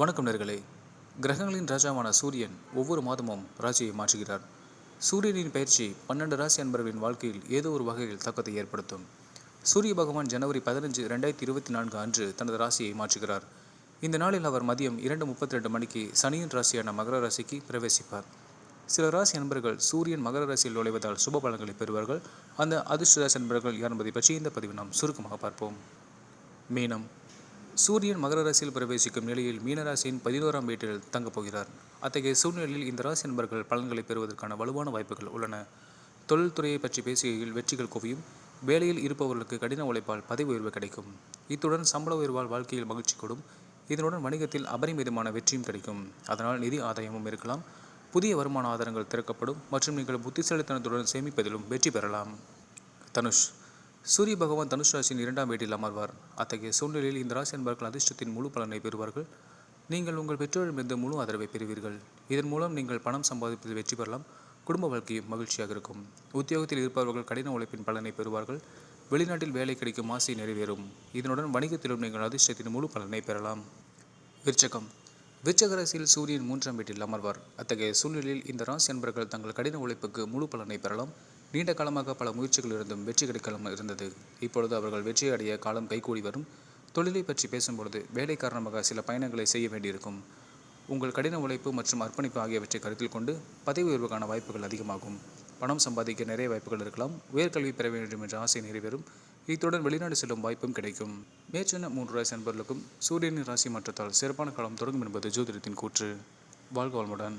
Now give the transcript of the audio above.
வணக்கம் நேர்களே. கிரகங்களின் ராஜாவான சூரியன் ஒவ்வொரு மாதமும் ராசியை மாற்றுகிறார். சூரியனின் பயிற்சி பன்னெண்டு ராசி அன்பர்களின் வாழ்க்கையில் ஏதோ ஒரு வகையில் தாக்கத்தை ஏற்படுத்தும். சூரிய பகவான் ஜனவரி பதினஞ்சு ரெண்டாயிரத்தி இருபத்தி நான்கு அன்று தனது ராசியை மாற்றுகிறார். இந்த நாளில் அவர் மதியம் இரண்டு முப்பத்தி ரெண்டு மணிக்கு சனியின் ராசியான மகர ராசிக்கு பிரவேசிப்பார். சில ராசி அன்பர்கள் சூரியன் மகர ராசியில் நுழைவதால் சுப பலன்களை பெறுவார்கள். அந்த அதிர்ஷ்ட ராசி அன்பர்கள் யார் என்பதை பற்றி இந்த பதிவு நாம் சுருக்கமாக பார்ப்போம். மீனம் சூரியன் மகர ராசியில் பிரவேசிக்கும் நிலையில் மீனராசியின் பதினோராம் வீட்டில் தங்கப் போகிறார். அத்தகைய சூழ்நிலையில் இந்த ராசி நண்பர்கள் பலன்களை பெறுவதற்கான வலுவான வாய்ப்புகள் உள்ளன. தொழில்துறையை பற்றி பேசுகையில் வெற்றிகள் குவியும். வேலையில் இருப்பவர்களுக்கு கடின உழைப்பால் பதவி உயர்வு கிடைக்கும். இத்துடன் சம்பள உயர்வால் வாழ்க்கையில் மகிழ்ச்சி கூடும். இதனுடன் வணிகத்தில் அபரிமிதமான வெற்றியும் கிடைக்கும். அதனால் நிதி ஆதாயமும் இருக்கலாம். புதிய வருமான ஆதாரங்கள் திறக்கப்படும் மற்றும் நீங்கள் புத்திசாலித்தனத்துடன் சேமிப்பதிலும் வெற்றி பெறலாம். தனுஷ். சூரிய பகவான் தனுஷ் ராசியின் இரண்டாம் வீட்டில் அமர்வார். அத்தகைய சூழ்நிலையில் இந்த ராசி அன்பர்கள் அதிர்ஷ்டத்தின் முழு பலனை பெறுவார்கள். நீங்கள் உங்கள் பெற்றோரிடமிருந்து முழு ஆதரவை பெறுவீர்கள். இதன் மூலம் நீங்கள் பணம் சம்பாதிப்பதில் வெற்றி பெறலாம். குடும்ப வாழ்க்கையும் மகிழ்ச்சியாக இருக்கும். உத்தியோகத்தில் இருப்பவர்கள் கடின உழைப்பின் பலனை பெறுவார்கள். வெளிநாட்டில் வேலை கிடைக்கும் ஆசை நிறைவேறும். இதனுடன் வணிகத்திலும் நீங்கள் அதிர்ஷ்டத்தின் முழு பலனை பெறலாம். விருச்சகம். விருச்சக ராசியில் சூரியன் மூன்றாம் வீட்டில் அமர்வார். அத்தகைய சூழ்நிலையில் இந்த ராசி அன்பர்கள் தங்கள் கடின உழைப்புக்கு முழு பலனை பெறலாம். நீண்ட காலமாக பல முயற்சிகள் இருந்தும் வெற்றி கிடைக்காமல் இருந்தது. இப்பொழுது அவர்கள் வெற்றி அடைய காலம் கைகூடி வரும். தொழிலை பற்றி பேசும்பொழுது வேலை காரணமாக சில பயணங்களை செய்ய வேண்டியிருக்கும். உங்கள் கடின உழைப்பு மற்றும் அர்ப்பணிப்பு ஆகியவற்றை கருத்தில் கொண்டு பதவி உயர்வுக்கான வாய்ப்புகள் அதிகமாகும். பணம் சம்பாதிக்க நிறைய வாய்ப்புகள் இருக்கலாம். உயர்கல்வி பெற வேண்டும் என்ற ஆசை நிறைவேறும். இத்துடன் வெளிநாடு செல்லும் வாய்ப்பும் கிடைக்கும். மேற்சொன்ன மூன்று ராசி நண்பர்களுக்கும் சூரியனின் ராசி மாற்றத்தால் சிறப்பான காலம் தொடங்கும் என்பது ஜோதிடத்தின் கூற்று. வாழ்க வளமுடன்.